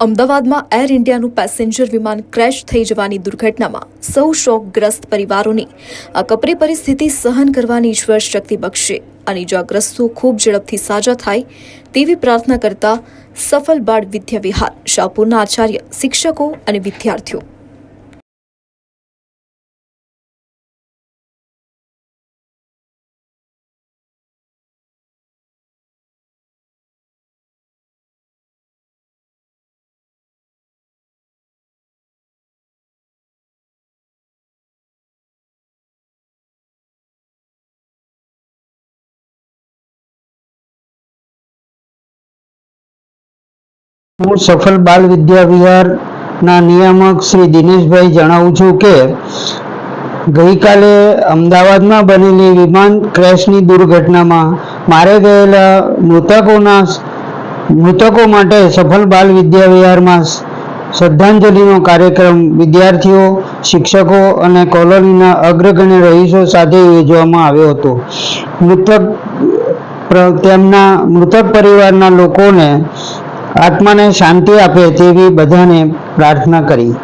અમદાવાદમાં એર ઇન્ડિયાનું પેસેન્જર વિમાન ક્રેશ થઈ જવાની દુર્ઘટનામાં સૌ શોકગ્રસ્ત પરિવારોની આ કપરી પરિસ્થિતિ સહન કરવાની ઈશ્વર શક્તિ બક્ષે અને ઇજાગ્રસ્તો ખૂબ ઝડપથી સાજા થાય તેવી પ્રાર્થના કરતા સફલ બાળ વિદ્યાવિહાર શાહપુરના આચાર્ય, શિક્ષકો અને વિદ્યાર્થીઓ. હું સફળ બાલ વિદ્યા વિહારના નિયામક શ્રી દિનેશભાઈ જણાવું છું કે ગઈકાલે અમદાવાદમાં બનેલી વિમાન ક્રેશની દુર્ઘટનામાં મારે ગયેલા મૃતકોના મૃતકો માટે સફળ બાલ વિદ્યા વિહારમાં શ્રદ્ધાંજલિનો કાર્યક્રમ વિદ્યાર્થીઓ, શિક્ષકો અને કોલોનીના અગ્રગણ્ય રહીશો સાથે યોજવામાં આવ્યો હતો. મૃતક તેમના મૃતક પરિવારના લોકોને આત્માને શાંતિ આપે તેવી બધાને પ્રાર્થના કરી.